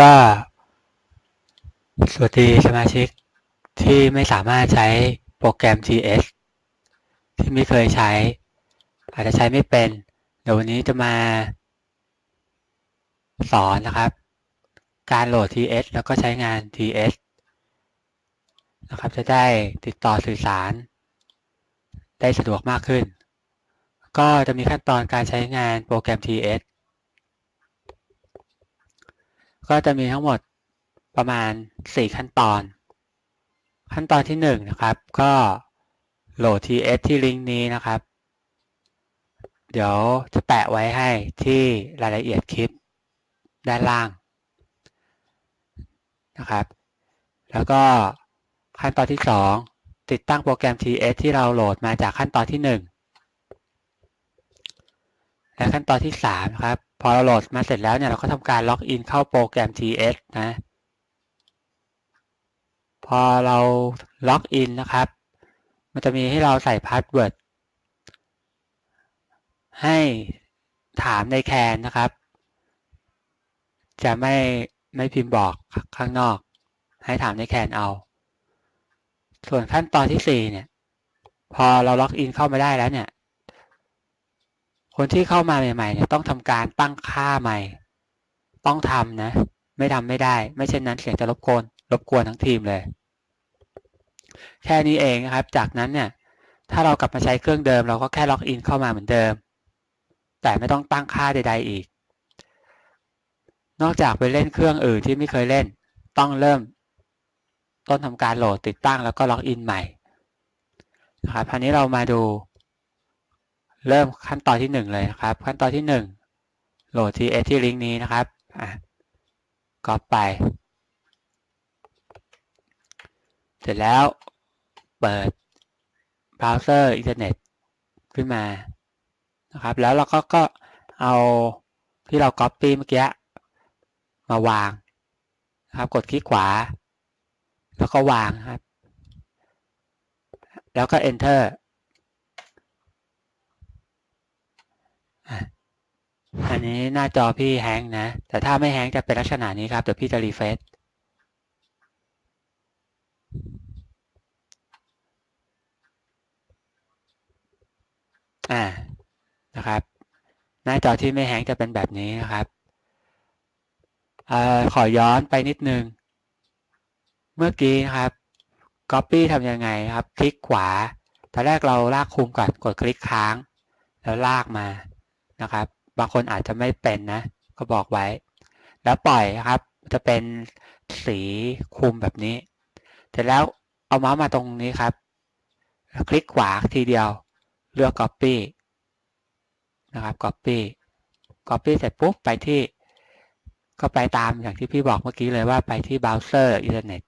ก็สวัสดีสมาชิกที่ไม่สามารถใช้โปรแกรม GS ที่ไม่เคยใช้ อาจจะใช้ไม่เป็น เดี๋ยววันนี้จะมาสอนนะครับ การโหลด TS แล้วก็ใช้งาน TS นะครับจะได้ติดต่อสื่อสาร ได้สะดวกมากขึ้น ก็จะมีขั้นตอนการใช้งานโปรแกรม TS ก็จะมีทั้งหมดประมาณ 4 ขั้นตอน ขั้นตอนที่ 1 นะครับ ก็โหลด TS ที่ลิงก์นี้นะครับ เดี๋ยวจะแปะไว้ให้ที่รายละเอียดคลิปด้านล่างนะครับ แล้วก็ขั้นตอนที่ 2 ติดตั้งโปรแกรม TS ที่เราโหลดมาจากขั้นตอนที่ 1 และขั้นตอนที่3นะครับ พอเราโหลดมาเสร็จแล้วเนี่ยเราก็ทำการล็อกอินเข้าโปรแกรม TS นะ พอเราล็อกอินนะครับ มันจะมีให้เราใส่พาสเวิร์ดให้ถามในแคนนะครับ จะไม่ไม่พิมพ์บอกข้างนอก ให้ถามในแคนเอา ส่วนขั้นตอนที่4เนี่ย พอเราล็อกอินเข้ามาได้แล้วเนี่ย คนที่เข้ามาใหม่ๆเนี่ยต้องทำการตั้งค่าใหม่ ต้องทำนะ ไม่ทำไม่ได้ ไม่เช่นนั้นเสียงจะรบกวนรบกวนทั้งทีมเลย แค่นี้เองนะครับ จากนั้นเนี่ย ถ้าเรากลับมาใช้เครื่องเดิม เราก็แค่ล็อกอินเข้ามาเหมือนเดิม แต่ไม่ต้องตั้งค่าใด ๆ อีก นอกจากไปเล่นเครื่องอื่นที่ไม่เคยเล่น ต้องเริ่ม ต้นทำการโหลดติดตั้งแล้วก็ล็อกอินใหม่นะครับคราวนี้เรามาดู เริ่มขั้นตอนที่ 1 เลยนะครับ ขั้นตอนที่ 1 โหลด TS ที่ลิงก์นี้นะครับอะก๊อปไป เสร็จแล้วเปิดเบราว์เซอร์อินเทอร์เน็ตขึ้นมานะครับ แล้วเราก็ก็เอาที่เรา Copy เมื่อกี้มาวางนะครับ กดคลิกขวา แล้วก็วางครับ แล้วก็ Enter อันนี้หน้าจอพี่แฮงนะ แต่ถ้าไม่แฮงจะเป็นลักษณะนี้ครับ เดี๋ยวพี่จะรีเฟซอ่านะครับ หน้าจอที่ไม่แฮงจะเป็นแบบนี้นะครับอขอย้อนไปนิดนึง เมื่อกี้นะครับ Copy ทำยังไงครับ คลิกขวาตอนแรกเราลากคุมก่อนกดคลิกค้าง แล้วลากมา นะครับ บางคนอาจจะไม่เป็นนะ ก็บอกไว้ แล้วปล่อยครับ จะเป็นสีคุมแบบนี้ เสร็จแล้วเอาเมาส์มาตรงนี้ครับ คลิกขวาทีเดียว เลือก Copy นะครับ Copy Copy เสร็จปุ๊บไปที่ก็ไปตามอย่างที่พี่บอกเมื่อกี้เลยว่าไปที่เบราว์เซอร์อินเทอร์เน็ต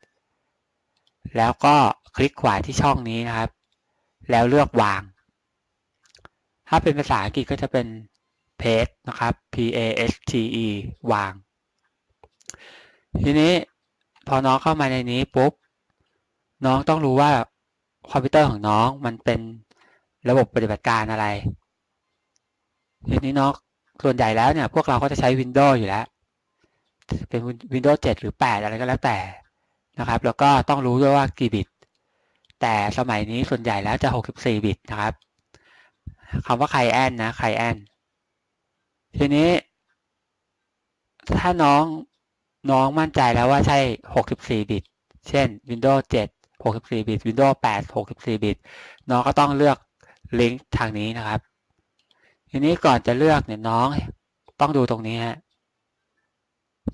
แล้วก็คลิกขวาที่ช่องนี้นะครับ แล้วเลือกวาง ถ้าเป็นภาษาอังกฤษก็จะเป็น paste นะครับ p a s t e วาง ทีนี้พอน้องเข้ามาในนี้ปุ๊บ น้องต้องรู้ว่าคอมพิวเตอร์ของน้องมันเป็นระบบปฏิบัติการอะไร ทีนี้น้องส่วนใหญ่แล้วเนี่ย พวกเราก็จะใช้ Windows อยู่แล้ว เป็น Windows 7 หรือ 8 อะไรก็แล้วแต่นะครับ แล้วก็ต้องรู้ด้วยว่ากี่บิต แต่สมัยนี้ส่วนใหญ่แล้วจะ 64 บิตนะครับคำว่าใครแอนนะใครแอน ทีนี้ ถ้าน้องน้องมั่นใจแล้วว่าใช่ 64 บิต เช่น Windows 7 64 บิต Windows 8 64 บิต น้องก็ต้องเลือกลิงก์ทางนี้นะครับ ทีนี้ก่อนจะเลือกเนี่ยน้องต้องดูตรงนี้ฮะ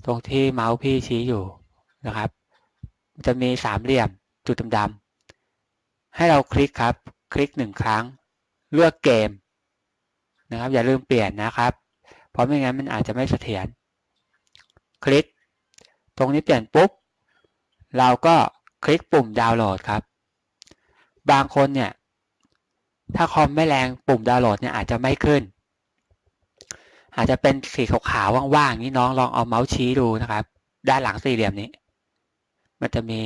ตรงที่เมาส์พี่ชี้อยู่นะครับ จะมีสามเหลี่ยมจุดดำๆ ให้เราคลิกครับ คลิกหนึ่งครั้ง เลือกเกมนะครับ อย่าลืมเปลี่ยนนะครับ เพราะไม่งั้นมันอาจจะไม่เสถียร คลิก ตรงนี้เปลี่ยนปุ๊บ เราก็คลิกปุ่มดาวน์โหลดครับ บางคนเนี่ย ถ้าคอมไม่แรงปุ่มดาวน์โหลดเนี่ยอาจจะไม่ขึ้น อาจจะเป็นสีขาวๆว่างๆนี้น้องลองเอาเมาส์ชี้ดูนะครับ ด้านหลังสี่เหลี่ยมนี้ มันจะมี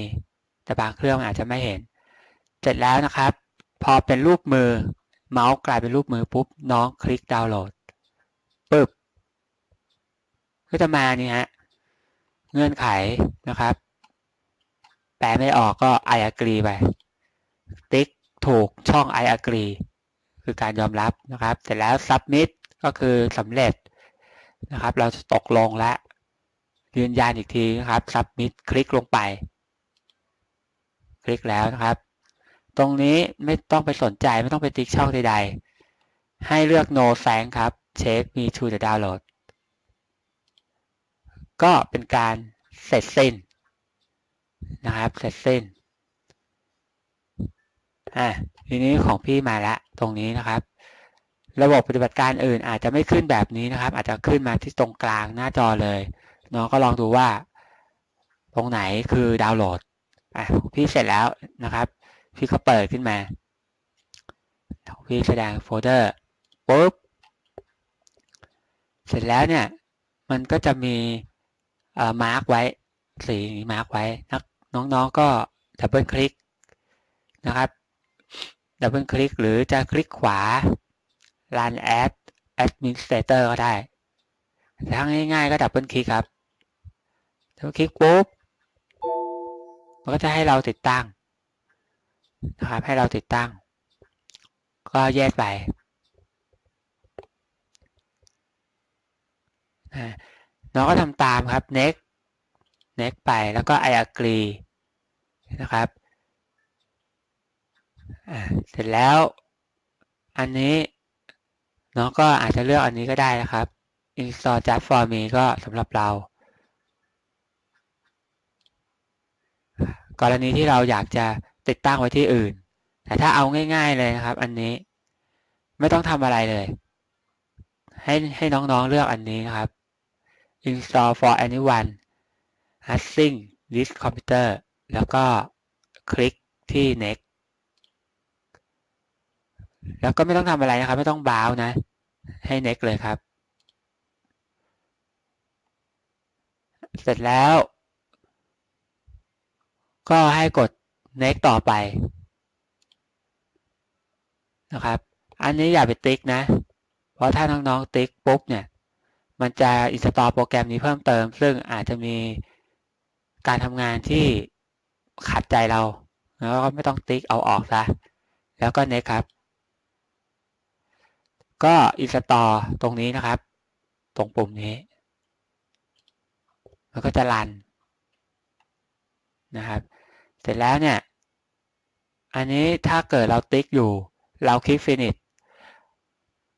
แต่บางเครื่องอาจจะไม่เห็น เสร็จแล้วนะครับ พอเป็นรูปมือเมาส์กลายเป็นรูปมือปุ๊บน้องคลิกดาวน์โหลดปึ๊บ ก็จะมานี่ฮะเงื่อนไขนะครับ แปลไม่ออกก็ I agree ไป ติ๊กถูกช่อง I agree คือการยอมรับนะครับ เสร็จแล้ว submit ก็คือสำเร็จนะครับ เราจะตกลงและยืนยันอีกทีนะครับ submit คลิกลงไป คลิกแล้วนะครับ ตรงนี้ไม่ต้องไปสนใจไม่ต้องไปติ๊กช่องใดๆ ให้เลือก no thank ครับ check me to the download ก็เป็นการเสร็จสิ้นนะครับเสร็จสิ้นอะทีนี้ของพี่มาละตรงนี้นะครับ ระบบปฏิบัติการอื่นอาจจะไม่ขึ้นแบบนี้นะครับ อาจจะขึ้นมาที่ตรงกลางหน้าจอเลยน้องก็ลองดูว่า ตรงไหนคือดาวน์โหลดอะพี่เสร็จแล้วนะครับ พี่ก็เปิดขึ้นมาพี่แสดงโฟลเดอร์ปุ๊บเสร็จแล้วเนี่ย มันก็จะมี มาร์กไว้สีนี้มาร์กไว้นักน้องๆก็ดับเบิลคลิกนะครับดับเบิลคลิกหรือจะคลิกขวา Run as Administrator ก็ได้ถ้าง่ายๆก็ดับเบิลคลิกครับดับเบิลคลิกปุ๊บมันก็จะให้เราติดตั้งนะครับให้เราติดตั้ง ก็แยกไป น้องก็ทำตามครับ next next ไปแล้วก็ I agree นะครับเสร็จแล้ว อันนี้น้องก็อาจจะเลือกอันนี้ก็ได้นะครับ install just for me ก็สำหรับเรา กรณีที่เราอยากจะติดตั้งไว้ที่อื่น แต่ถ้าเอาง่าย ๆเลยนะครับ อันนี้ไม่ต้องทำอะไรเลย ให้ให้น้องๆเลือกอันนี้นะครับ install for anyone using this computer แล้วก็คลิกที่ next แล้วก็ไม่ต้องทำอะไรนะครับ ไม่ต้องบาวนะ ให้ next เลยครับ เสร็จแล้ว ก็ให้กด next ต่อไปนะครับ อันนี้อย่าไปติ๊กนะ เพราะถ้าน้องๆติ๊กปุ๊บเนี่ย มันจะ install โปรแกรมนี้เพิ่มเติม ซึ่งอาจจะมีการทำงานที่ขัดใจเราแล้วก็ไม่ต้องติ๊กเอาออกซะแล้วก็ next ครับ ก็ install ตรงนี้นะครับ ตรงปุ่มนี้ มันก็จะรันนะครับ เสร็จแล้วเนี่ย อันนี้ถ้าเกิดเราติ๊กอยู่ เราคลิก finish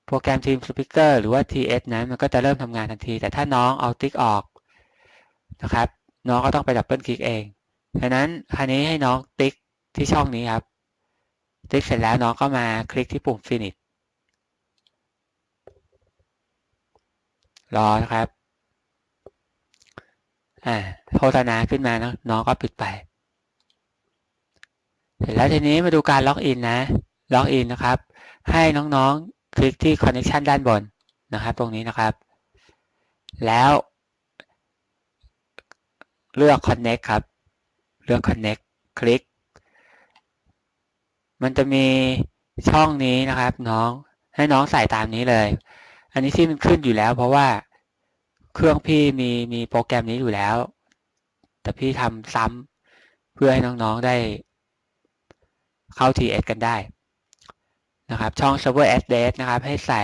โปรแกรม Team Speaker หรือว่า TS นั้นมันก็จะเริ่มทำงานทันที แต่ถ้าน้องเอาติ๊กออกนะครับ น้องก็ต้องไปดับเบิลคลิกเองดังนั้นคราวนี้ให้น้องติ๊กที่ช่องนี้ครับ ติ๊กเสร็จแล้วน้องก็มาคลิกที่ปุ่ม finish รอนะครับ อ่าโฆษณาขึ้นมานะน้องก็ปิดไป เสร็จแล้วทีนี้มาดูการล็อกอินนะ ล็อกอินนะครับ ให้น้องๆ คลิกที่ connection ด้านบนนะครับ ตรงนี้นะครับ แล้ว เลือก connect ครับ เลือก connect คลิก มันจะมีช่องนี้นะครับ น้องให้น้องใส่ตามนี้เลย อันนี้ที่มันขึ้นอยู่แล้ว เพราะว่าเครื่องพี่มีมีโปรแกรมนี้อยู่แล้ว แต่พี่ทำซ้ำเพื่อให้น้องๆได้เข้า TS กันได้ นะครับช่อง server address นะครับ ให้ใส่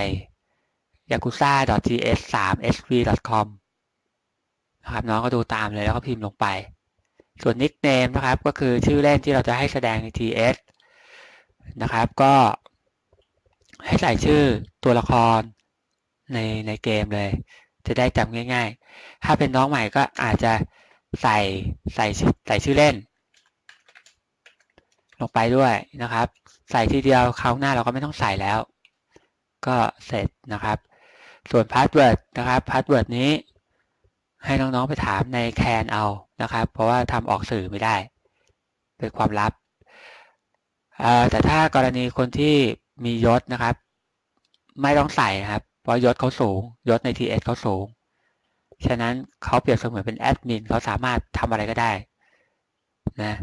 yakuza.ts3sv.com นะครับน้องก็ดูตามเลยแล้วก็พิมพ์ลงไป ส่วน nickname นะครับ ก็คือชื่อเล่นที่เราจะให้แสดงใน TS นะครับ ก็ให้ใส่ชื่อตัวละครในในเกมเลย จะได้จำง่าย ๆ ถ้าเป็นน้องใหม่ก็อาจจะใส่ใส่ใส่ชื่อเล่น ลงไปด้วยนะครับ ใส่ทีเดียวคราวหน้าเราก็ไม่ต้องใส่แล้ว ก็เสร็จนะครับ ส่วนพาสเวิร์ดนะครับพาสเวิร์ดนี้ให้น้องๆไปถามในแคนเอานะครับ เพราะว่าทำออกสื่อไม่ได้ เป็นความลับ แต่ถ้ากรณีคนที่มียศนะครับ ไม่ต้องใส่นะครับ เพราะยศเขาสูง ยศใน TS เขาสูง ฉะนั้นเขาเปรียบเสมือนเป็นแอดมินเขาสามารถทำอะไรก็ได้นะ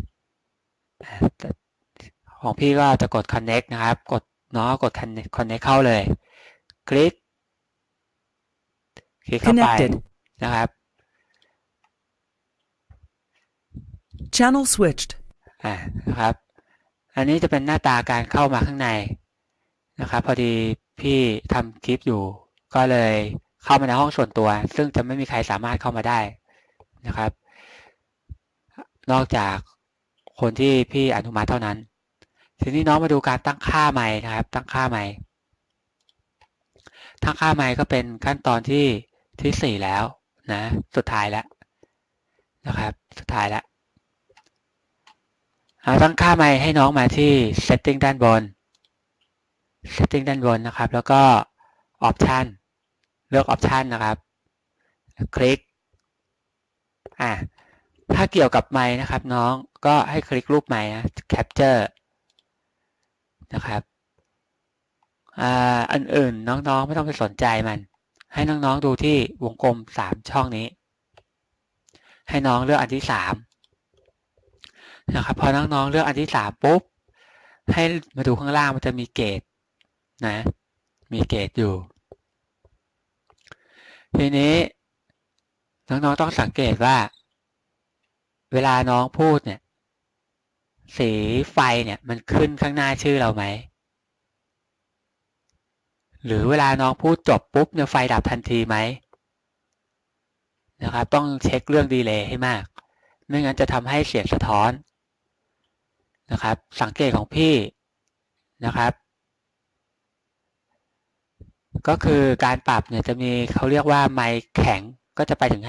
ของพี่ก็จะกด connect นะครับ กดน้องกด connect connect เข้าเลย คลิก คลิกเข้าไปนะครับ Channel switched. อ่านะครับ อันนี้จะเป็นหน้าตาการเข้ามาข้างในนะครับ พอดีพี่ทำคลิปอยู่ ก็เลยเข้ามาในห้องส่วนตัว ซึ่งจะไม่มีใครสามารถเข้ามาได้นะครับ นอกจากคนที่พี่อนุมัติเท่านั้น ทีนี้น้องมาดูการตั้งค่าไมค์นะครับ ตั้งค่าไมค์ตั้งค่าไมค์ก็เป็นขั้นตอนที่ที่สี่แล้วนะ สุดท้ายแล้วนะครับ สุดท้ายแล้วเอาตั้งค่าไมค์ให้น้องมาที่ setting ด้านบน setting ด้านบนนะครับ แล้วก็ option เลือก option นะครับ คลิก อ่าถ้าเกี่ยวกับไมค์นะครับ น้องก็ให้คลิกรูปไมค์นะ capture นะครับอ่าอันอื่นน้องๆ ไม่ต้องไปสนใจมัน ให้น้องๆดูที่วงกลมสามช่องนี้ ให้น้องเลือกอันที่สามนะครับพอน้องๆเลือกอันที่สามปุ๊บให้มาดูข้างล่างมันจะมีเกรดนะ มีเกรดอยู่ ทีนี้ น้องๆต้องสังเกตว่า เวลาน้องพูดเนี่ย สีไฟเนี่ยมันขึ้นข้างหน้าชื่อเราไหม หรือเวลาน้องพูดจบปุ๊บเนี่ยไฟดับทันทีไหมนะครับต้องเช็คเรื่องดีเลย์ให้มาก ไม่งั้นจะทำให้เสียงสะท้อนนะครับ สังเกตของพี่นะครับ ก็คือการปรับเนี่ยจะมีเขาเรียกว่าไมค์แข็งก็จะไปถึง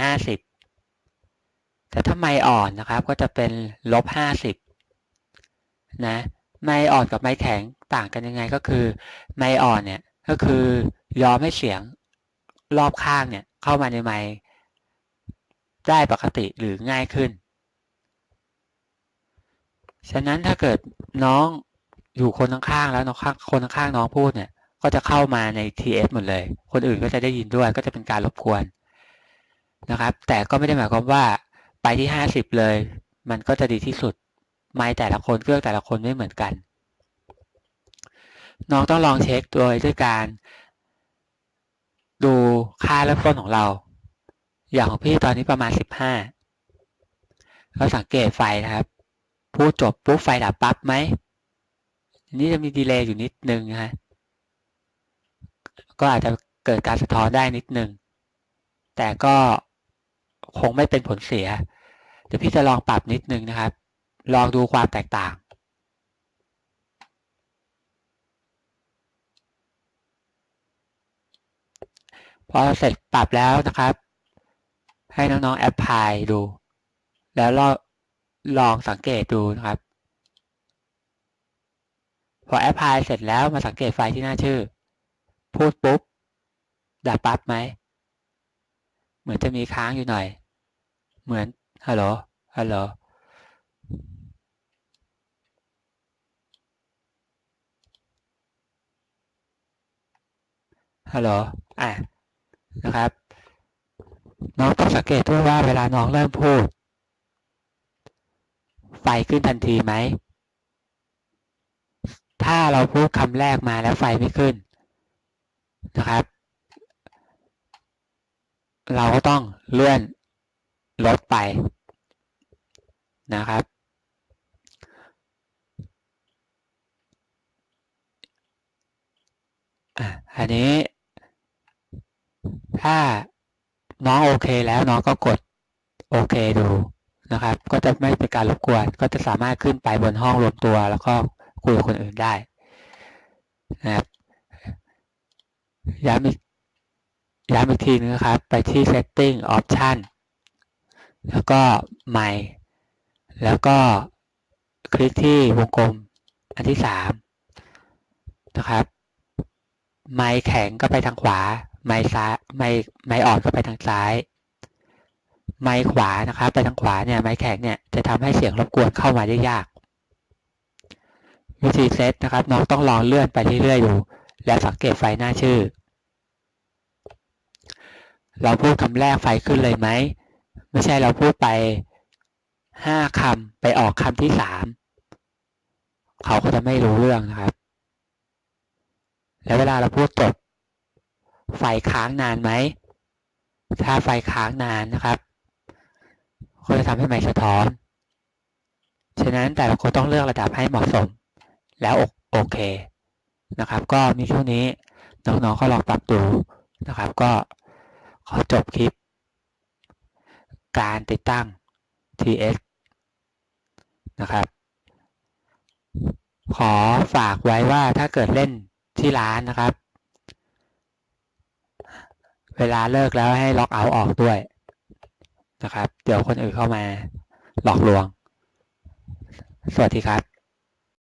50 แต่ถ้าไมค์อ่อนนะครับก็จะเป็นลบ 50 นะ ไมค์อ่อนกับไมค์แข็งต่างกันยังไงก็คือ ไมค์อ่อนเนี่ยก็คือยอมให้เสียงรอบข้างเนี่ยเข้ามาในไมค์ได้ปกติหรือง่ายขึ้น ฉะนั้นถ้าเกิดน้องอยู่คนข้างๆแล้วน้องข้างคนข้างๆน้องพูดเนี่ยก็จะเข้ามาใน TS หมดเลย คนอื่นก็จะได้ยินด้วยก็จะเป็นการรบกวนนะครับ แต่ก็ไม่ได้หมายความว่าไปที่ 50 เลย มันก็จะดีที่สุด ไมค์แต่ละคนเครื่องแต่ละคนไม่เหมือนกัน น้องต้องลองเช็คโดยด้วยการ ดูค่าเริ่มต้นของเรา อย่างของพี่ตอนนี้ประมาณ 15เราสังเกตไฟนะครับ พูดจบปุ๊บไฟดับปั๊บไหมอันนี้จะมีดีเลย์อยู่นิดนึงนะฮะก็อาจจะเกิดการสะท้อนได้นิดนึง แต่ก็คงไม่เป็นผลเสีย เดี๋ยวพี่จะลองปรับนิดนึงนะครับ ลองดูความแตกต่าง พอเสร็จปรับแล้วนะครับ ให้น้องๆแอปพลายดู แล้วลองลองสังเกตดูนะครับ พอแอปพลายเสร็จแล้วมาสังเกตไฟล์ที่หน้าชื่อ พูดปุ๊บดับปั๊บไหม เหมือนจะมีค้างอยู่หน่อย เหมือนฮัลโหลฮัลโหล ฮัลโหลอะนะครับ น้องต้องสังเกตด้วยว่าเวลาน้องเริ่มพูด ไฟขึ้นทันทีไหม ถ้าเราพูดคำแรกมาแล้วไฟไม่ขึ้นนะครับ เราก็ต้องเลื่อนลดไปนะครับอะอันนี้ ถ้าน้องโอเคแล้วน้องก็กดโอเคดูนะครับ ก็จะไม่เป็นการรบกวน ก็จะสามารถขึ้นไปบนห้องรวมตัว แล้วก็คุยกับคนอื่นได้นะครับย้ำอีกย้ำอีกทีนึงนะครับ ไปที่ setting option แล้วก็ my แล้วก็คลิกที่วงกลมอันที่สามนะครับ ไม้แข็งก็ไปทางขวา ไม้ซ้ายไม้ไม้อ่อนก็ไปทางซ้าย ไม้ขวานะครับไปทางขวาเนี่ยไม้แข็งเนี่ยจะทำให้เสียงรบกวนเข้ามาได้ยาก วิธีเซตนะครับน้องต้องลองเลื่อนไปเรื่อยๆดู แล้วสังเกตไฟหน้าชื่อ เราพูดคำแรกไฟขึ้นเลยไหมไม่ใช่เราพูดไปห้าคำไปออกคำที่สามเขาก็จะไม่รู้เรื่องนะครับ แล้วเวลาเราพูดจบ ไฟค้างนานไหม ถ้าไฟค้างนานนะครับก็จะทำให้ไมค์สะท้อน ฉะนั้นแต่ละคนต้องเลือกระดับให้เหมาะสม แล้วโอโอเคนะครับ ก็มีช่วงนี้น้องๆก็ลองปรับดูนะครับ ก็ขอจบคลิป การติดตั้ง TS นะครับ ขอฝากไว้ว่าถ้าเกิดเล่นที่ร้านนะครับ เวลาเลิกแล้วให้ล็อกเอาท์ออกด้วยนะครับ เดี๋ยวคนอื่นเข้ามาหลอกลวง สวัสดีครับ